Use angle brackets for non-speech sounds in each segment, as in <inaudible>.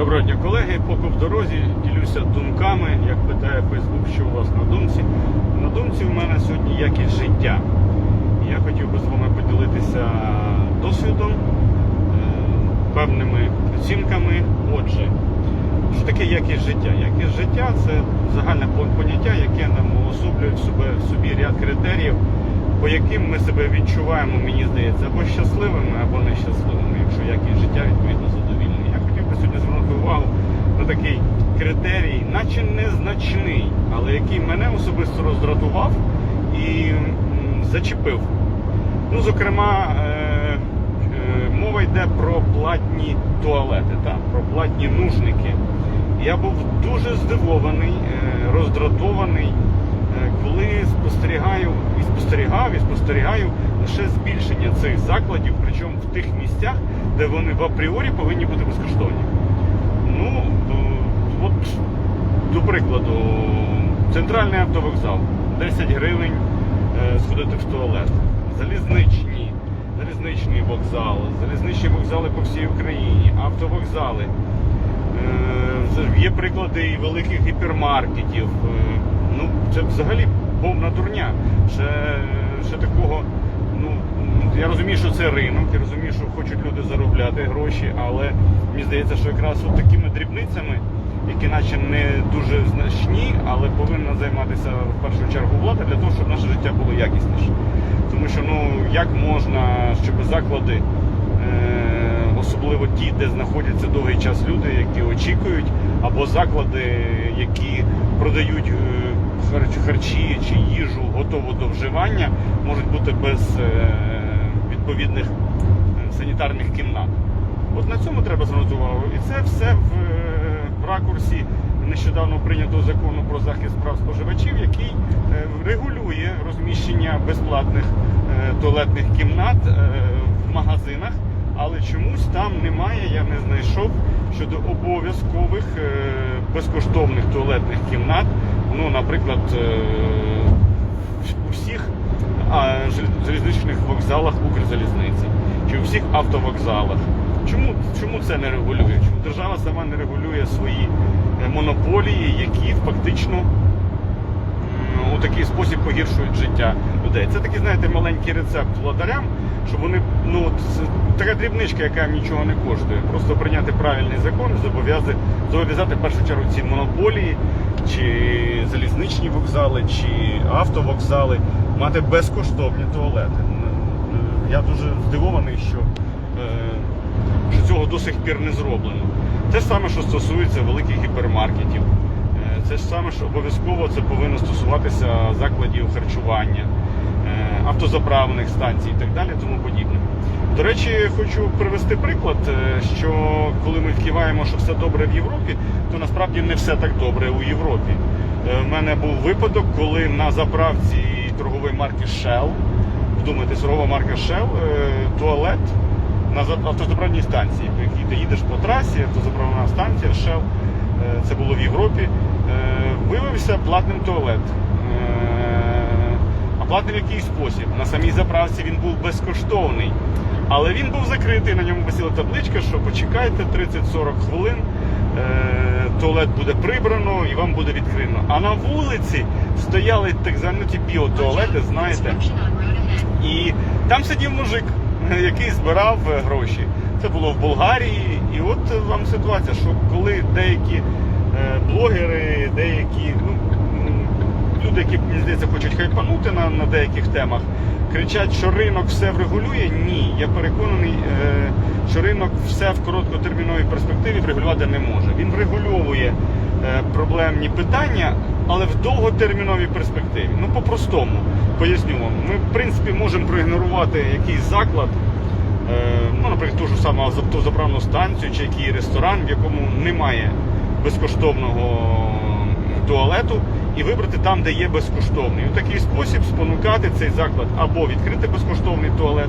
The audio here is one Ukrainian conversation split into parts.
Доброго дня, колеги. Поки в дорозі ділюся думками, як питає Фейсбук, що у вас на думці. На думці у мене сьогодні якість життя. Я хотів би з вами поділитися досвідом, е, певними оцінками. Отже, що таке якість життя? Якість життя це загальне поняття, яке нам уособлює в собі, в собі ряд критеріїв, по яким ми себе відчуваємо, мені здається, або щасливими, або нещасливими, якщо якість життя відповідно задовільна. Я хотів би сьогодні звернути такий критерій, наче незначний, але який мене особисто роздратував і зачепив. Ну, зокрема, е, е, мова йде про платні туалети, так, про платні нужники. Я був дуже здивований, е, роздратований, коли спостерігаю і спостерігав, і спостерігаю лише збільшення цих закладів, причому в тих місцях, де вони в апріорі повинні бути безкоштовні. Ну, до прикладу, центральний автовокзал, 10 гривень е, сходити в туалет. Залізничні, залізничний вокзал, залізничні вокзали по всій Україні, автовокзали. Е, Є приклади і великих гіпермаркетів. Е, Ну, це взагалі повна дурня. Ще, ще такого, ну, я розумію, що це ринок, я розумію, що хочуть люди заробляти гроші, але мені здається, що якраз от такими дрібницями, які наче не дуже значні, але повинна займатися в першу чергу влада для того, щоб наше життя було якісніше. Тому що ну як можна, щоб заклади, е, особливо ті, де знаходяться довгий час люди, які очікують, або заклади, які продають е, харчі чи їжу готову до вживання, можуть бути без е, відповідних санітарних кімнат. От на цьому треба звернути увагу. І це все в, в ракурсі нещодавно прийнятого закону про захист прав споживачів, який е, регулює розміщення безплатних е, туалетних кімнат е, в магазинах, але чомусь там немає, я не знайшов щодо обов'язкових безкоштовних туалетних кімнат. Ну, наприклад, у всіх залізничних вокзалах Укрзалізниці чи у всіх автовокзалах. Чому, чому це не регулює? Чому держава сама не регулює свої е, монополії, які фактично у такий спосіб погіршують життя людей? Це такий, знаєте, маленький рецепт владарям, щоб вони, ну от така дрібничка, яка їм нічого не коштує. Просто прийняти правильний закон, зобов'язати, зобов'язати в першу чергу ці монополії, чи залізничні вокзали, чи автовокзали мати безкоштовні туалети. Я дуже здивований, що, що цього до сих пір не зроблено. Те ж саме, що стосується великих гіпермаркетів. Е, Це ж саме, що обов'язково це повинно стосуватися закладів харчування, е, автозаправних станцій і так далі, тому подібне. До речі, хочу привести приклад, е, що коли ми вкиваємо, що все добре в Європі, то насправді не все так добре у Європі. Е, В мене був випадок, коли на заправці торгової марки Shell, вдумайтесь, торгова марка Shell, е, туалет на за- автозаправній станції, по якій ти їдеш по трасі, автозаправна станція Shell, е, це було в Європі, е, виявився платним туалет. Е, А платний в який спосіб? На самій заправці він був безкоштовний. Але він був закритий, на ньому висіла табличка, що почекайте 30-40 хвилин, туалет буде прибрано і вам буде відкрито. А на вулиці стояли так звані біотуалети, знаєте. І там сидів мужик, <laughs> який збирав е, гроші. Це було в Болгарії. І от вам ситуація, що коли деякі е, блогери, деякі ну, люди, які мені здається, хочуть хайпанути на, на деяких темах, кричать, що ринок все врегулює. Ні, я переконаний, е, що ринок все в короткотерміновій перспективі врегулювати не може. Він врегульовує проблемні питання, але в довготерміновій перспективі. Ну, по-простому, поясню вам. Ми, в принципі, можемо проігнорувати якийсь заклад, е, ну, наприклад, ту ж саму автозаправну станцію чи який ресторан, в якому немає безкоштовного туалету, і вибрати там, де є безкоштовний. У такий спосіб спонукати цей заклад або відкрити безкоштовний туалет,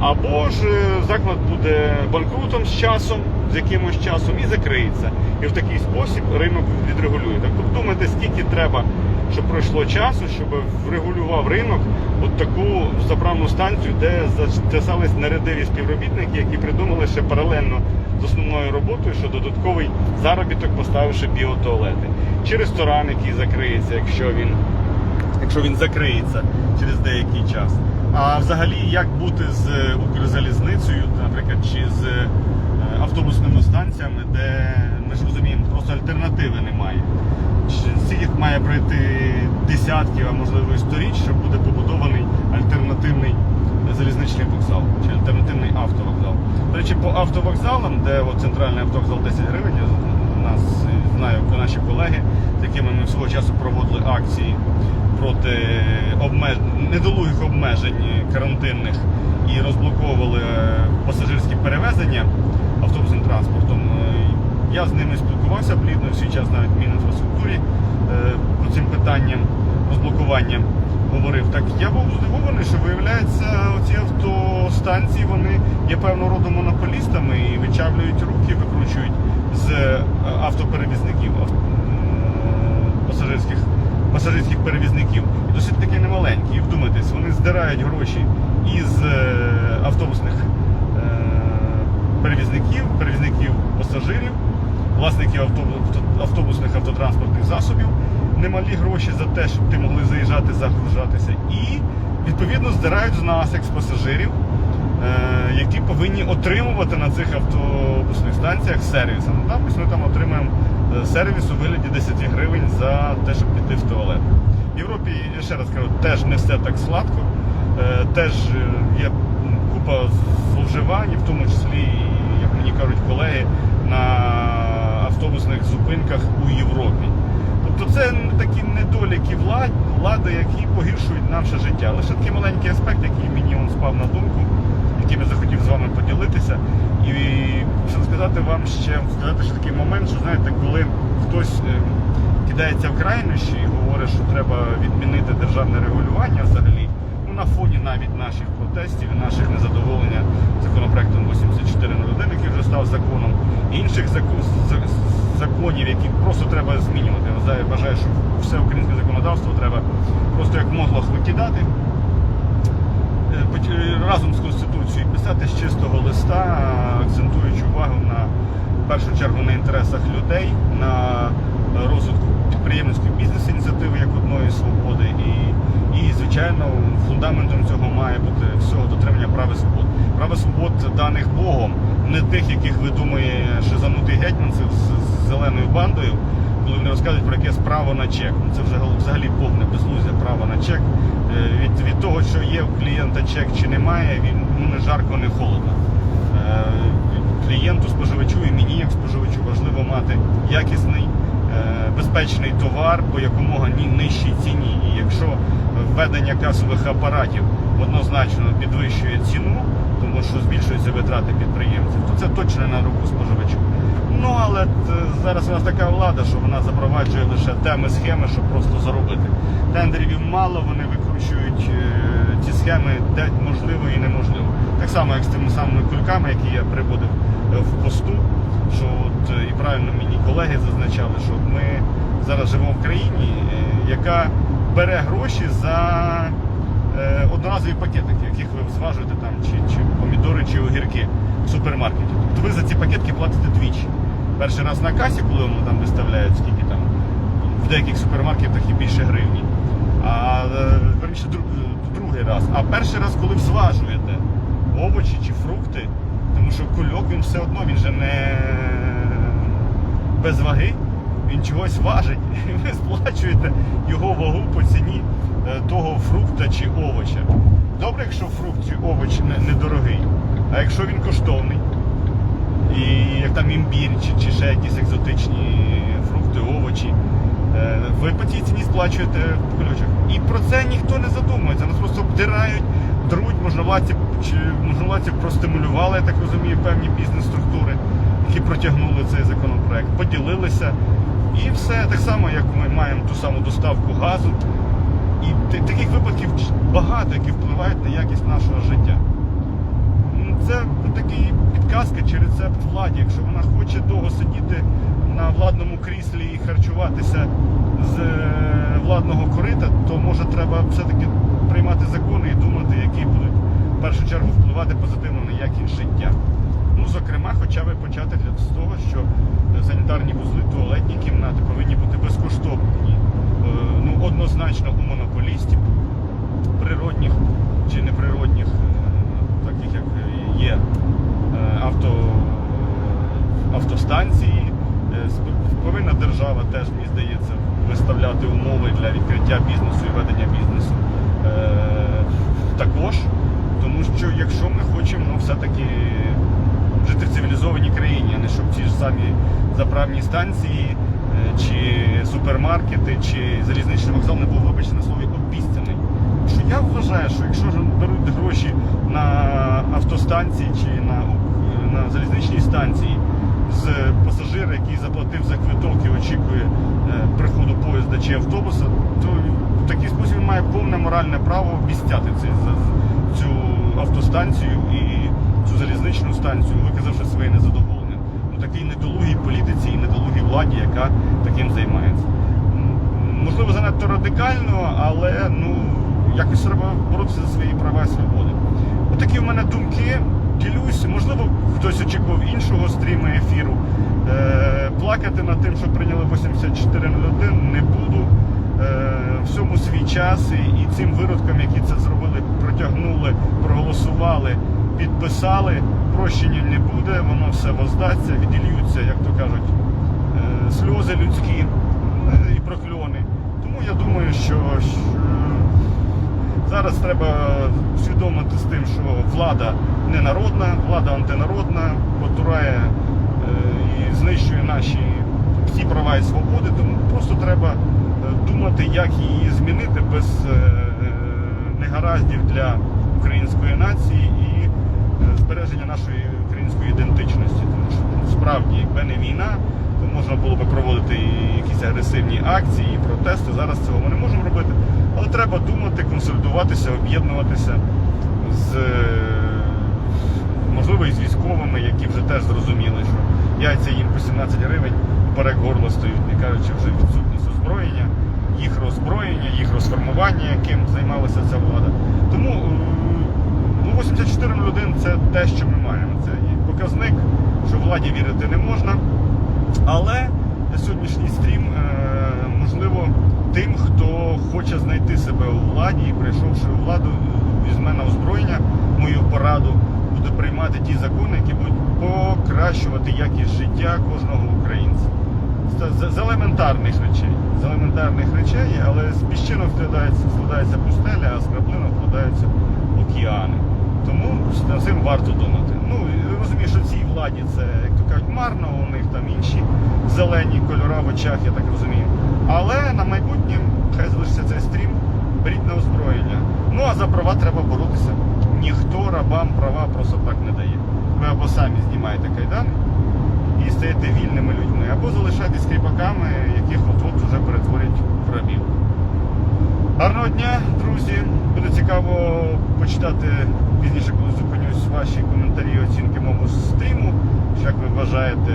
або ж е, заклад буде банкрутом з часом, з якимось часом і закриється. І в такий спосіб ринок відрегулює. Так подумайте, скільки треба, щоб пройшло часу, щоб врегулював ринок от таку заправну станцію, де затесались нерадиві співробітники, які придумали ще паралельно з основною роботою, що додатковий заробіток, поставивши біотуалети. Чи ресторан, який закриється, якщо він, якщо він закриється через деякий час. А взагалі, як бути з Укрзалізницею, наприклад, чи з е, автобусними станціями, де ми ж розуміємо, просто альтернативи немає. Скільки має пройти десятків, а можливо і сторіч, щоб буде побудований альтернативний залізничний вокзал чи альтернативний автовокзал. До речі, по автовокзалам, де от, центральний автовокзал 10 гривень, у нас е, знаю наші колеги, з якими ми свого часу проводили акції проти обмеж... недолугих обмежень карантинних і розблоковували е, пасажирські перевезення автобусним транспортом. Я з ними спілкувався плідно в час навіть в Мінінфраструктурі е, по цим питанням розблокування говорив. Так я був здивований, що виявляється, оці автостанції вони є певного роду монополістами і вичавлюють руки, викручують з е, автоперевізників ав- пасажирських, пасажирських перевізників. І досить таки немаленькі. І вдумайтесь, вони здирають гроші із е, автобусних перевізників, перевізників пасажирів, власників автобусних автотранспортних засобів, немалі гроші за те, щоб ти могли заїжджати, загружатися. І відповідно здирають з нас, як з пасажирів, е, які повинні отримувати на цих автобусних станціях сервіс. Ну, ми там отримаємо е, сервіс у вигляді 10 гривень за те, щоб піти в туалет. В Європі, я ще раз кажу, теж не все так сладко. Е, Теж є купа зловживань, в тому числі, як мені кажуть колеги, на автобусних у Європі. Тобто це такі недоліки влади, які погіршують наше життя. Лише такий маленький аспект, який мені он спав на думку, яким я захотів з вами поділитися. І що сказати вам ще, сказати, що такий момент, що знаєте, коли хтось е, кидається в крайнощі і говорить, що треба відмінити державне регулювання взагалі, ну на фоні навіть наших протестів і наших незадоволення законопроектом 8401, який вже став законом, інших зако- за- законів, які просто треба змінювати. Я вважаю- що все українське законодавство треба просто як мотлох викидати. Е, е, разом з Конституцією писати з чистого листа, акцентуючи увагу на в першу чергу на інтересах людей, на розвитку підприємницької бізнес-ініціативи як одної свободи. І, і, звичайно, фундаментом цього має бути всього дотримання прав і свобод. Прав і свобод даних Богом, не тих, яких видумує шизанутий гетьман з зеленою бандою, коли вони розказують про якесь право на чек. Це вже взагалі повне безглуздя право на чек. Е, Від, від того, що є у клієнта чек чи немає, він ну, не жарко, не холодно. Е, Клієнту, споживачу і мені, як споживачу, важливо мати якісний, е, безпечний товар по якомога нижчій ціні. І якщо введення касових апаратів однозначно підвищує ціну, тому що збільшуються витрати підприємців, то це точно на руку споживачу. Ну але е, зараз у нас така влада, що вона запроваджує лише теми схеми, щоб просто заробити. Тендерів мало, вони викручують е, ці схеми де можливо і неможливо. Так само, як з тими самими кульками, які я приводив е, в посту, що от е, і правильно мені колеги зазначали, що ми зараз живемо в країні, е, яка бере гроші за е, одноразові пакетики, яких ви зважуєте там, чи, чи помідори, чи огірки в супермаркеті. Тобто ви за ці пакетки платите двічі. Перший раз на касі, коли вам там виставляють, скільки там в деяких супермаркетах і більше гривні. А е, верніше, друг- другий раз. А перший раз, коли зважуєте овочі чи фрукти, тому що кульок він все одно він же не без ваги, він чогось важить. <laughs> І ви сплачуєте його вагу по ціні е, того фрукта чи овоча. Добре, якщо фрукт чи овоч не- недорогий, а якщо він коштовний, і як там імбір чи, чи ще якісь екзотичні фрукти, овочі. Е, Ви по цій ціні сплачуєте ключок. І про це ніхто не задумується. Нас просто обдирають, друуть, можновладці, чи можновладці простимулювали, я так розумію, певні бізнес-структури, які протягнули цей законопроект, поділилися. І все так само, як ми маємо ту саму доставку газу. І таких випадків багато, які впливають на якість нашого життя. Це такий підказка чи рецепт владі. Якщо вона хоче довго сидіти на владному кріслі і харчуватися з е, владного корита, то може треба все-таки приймати закони і думати, які будуть в першу чергу впливати позитивно на якість життя. Ну зокрема, хоча б почати з того, що е, санітарні вузли, туалетні кімнати повинні бути безкоштовні. Е, Ну, однозначно у монополістів, природних чи неприродних, таких як є е, авто, автостанції. Е, Повинна держава теж, мені здається, виставляти умови для відкриття бізнесу і ведення бізнесу. Е, Також, тому що якщо ми хочемо все-таки жити в цивілізованій країні, а не щоб ці ж самі заправні станції, чи супермаркети, чи залізничний вокзал не був, вибачте на слові, обіцяний. Що я вважаю, що якщо беруть гроші на автостанції чи на, на залізничній станції з пасажира, який заплатив за квиток і очікує е, приходу поїзда чи автобуса, то в такий спосіб він має повне моральне право обіцяти цю автостанцію і цю залізничну станцію, виказавши своє незадоволення. Ну, такій недолугій політиці і недолугій владі, яка таким займається. Можливо, занадто радикально, але ну, якось треба боротися за свої права і свободи. Отакі в мене думки. Ділюсь, можливо, хтось очікував іншого стріму ефіру. Е, плакати над тим, що прийняли 8401, не буду. Е, всьому свій час і, і цим виродкам, які це зробили, протягнули, проголосували, підписали. Прощення не буде, воно все воздасться, відільються, як то кажуть, е, сльози людські е, і прокльони. Тому я думаю, що, що зараз треба усвідомити з тим, що влада не народна, влада антинародна, потурає е, і знищує наші всі права і свободи, тому просто треба е, думати, як її змінити без е, негараздів для української нації і збереження нашої української ідентичності. Тому що ну, справді, якби не війна, то можна було би проводити якісь агресивні акції, і протести. Зараз цього ми не можемо робити. Але треба думати, консолідуватися, об'єднуватися з е, можливо і з військовими, які вже теж зрозуміли, що яйця їм по 17 гривень поперек горла стоїть, не кажучи вже відсутність озброєння, їх роззброєння, їх розформування, яким займалася ця влада. Тому е, ну, 8401 це те, що ми маємо. Це показник, що владі вірити не можна. Але сьогоднішній стрім, е, можливо, тим, хто хоче знайти себе у владі і прийшовши у владу, візьме на озброєння мою пораду, буде приймати ті закони, які будуть покращувати якість життя кожного українця. З, з елементарних речей. З елементарних речей, але з піщинок складається, складається пустеля, а з краплинок складаються океани. Тому над цим варто думати. Ну, розумію, що цій владі це, як то кажуть, марно, у них там інші зелені кольора в очах, я так розумію. Але на майбутнє хай залишиться цей стрім, беріть на озброєння. Ну а за права треба боротися. Ніхто рабам права просто так не дає. Ви або самі знімаєте кайдани і стаєте вільними людьми, або залишаєтесь кріпаками, яких от-от вже перетворять в рабів. Гарного дня, друзі! Буде цікаво почитати пізніше, коли зупинюсь ваші коментарі і оцінки мого стріму. Як ви вважаєте,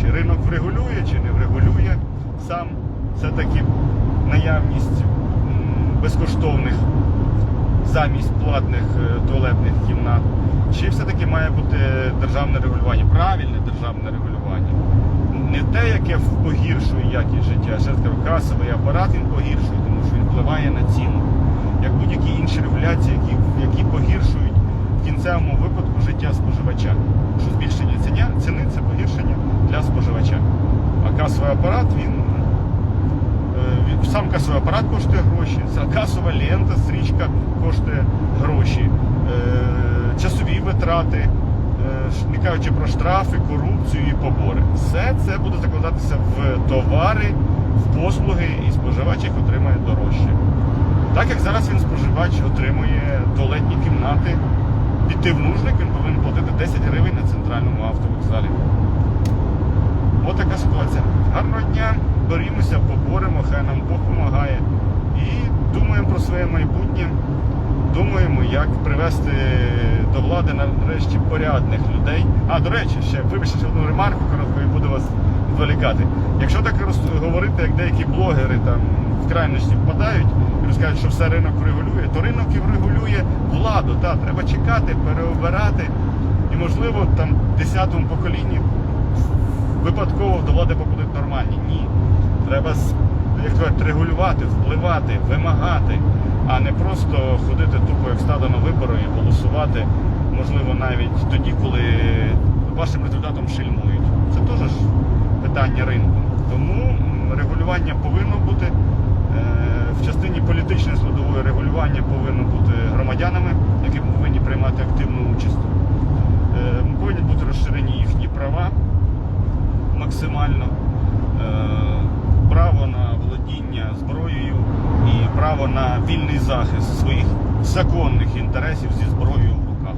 чи ринок врегулює, чи не врегулює сам все-таки наявність безкоштовних замість платних е, туалетних кімнат? Чи все-таки має бути державне регулювання, правильне державне регулювання? Не те, яке погіршує якість життя, а ще раз кажу, касовий апарат він погіршує, тому що він впливає на ціну. Як будь-які інші регуляції, які, які погіршують в кінцевому випадку життя споживача. Що збільшення ціня, ціни це погіршення для споживача. А касовий апарат він. Сам касовий апарат коштує гроші, касова лента, стрічка коштує гроші, е, часові витрати, е, не кажучи про штрафи, корупцію і побори. Все це буде закладатися в товари, в послуги, і споживач їх отримає дорожче. Так як зараз він споживач отримує туалетні кімнати, піти в нужник, він повинен платити 10 гривень на центральному автовокзалі. Ось така ситуація. Гарного дня, борімося, поборемо, хай нам Бог допомагає. І думаємо про своє майбутнє. Думаємо, як привести до влади нарешті порядних людей. А, до речі, ще вибачте одну ремарку коротко і буду вас відволікати. Якщо так говорити, як деякі блогери там в крайності впадають і розкажуть, що все ринок регулює, то ринок і врегулює владу. Та, треба чекати, переобирати І можливо там в 10-му поколінні випадково до влади попадуть нормальні. Ні. Треба як кажуть, регулювати, впливати, вимагати, а не просто ходити тупо як стадо на вибори і голосувати, можливо, навіть тоді, коли вашим результатом шельмують. Це теж питання ринку. Тому регулювання повинно бути. Е, В частині політичної складової регулювання повинно бути громадянами, які повинні приймати активну участь. Е, Повинні бути розширені їхні права максимально. Е, Право на володіння зброєю і право на вільний захист своїх законних інтересів зі зброєю в руках.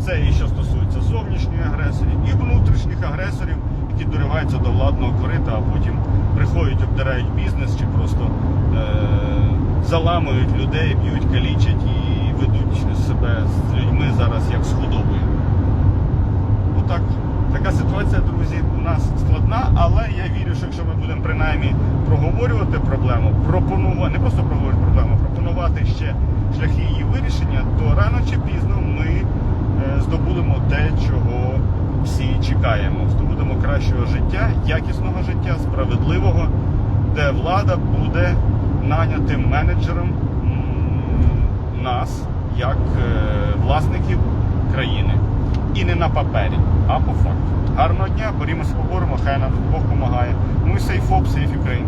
Це і що стосується зовнішньої агресії, і внутрішніх агресорів, які дориваються до владного корита, а потім приходять, обдирають бізнес чи просто е- заламують людей, б'ють, калічать і ведуть себе з людьми зараз як з худобою. Отак. Така ситуація, друзі, у нас складна, але я вірю, що якщо ми будемо принаймні проговорювати проблему, пропонувати, не просто проговорювати проблему, пропонувати ще шляхи її вирішення, то рано чи пізно ми е, здобудемо те, чого всі чекаємо. Здобудемо кращого життя, якісного життя, справедливого, де влада буде нанятим менеджером нас, як е, власників країни. І не на папері, а по факту. Гарного дня, борімося, поборемо, хай нам Бог допомагає. Ну і сейф, сейф Україн.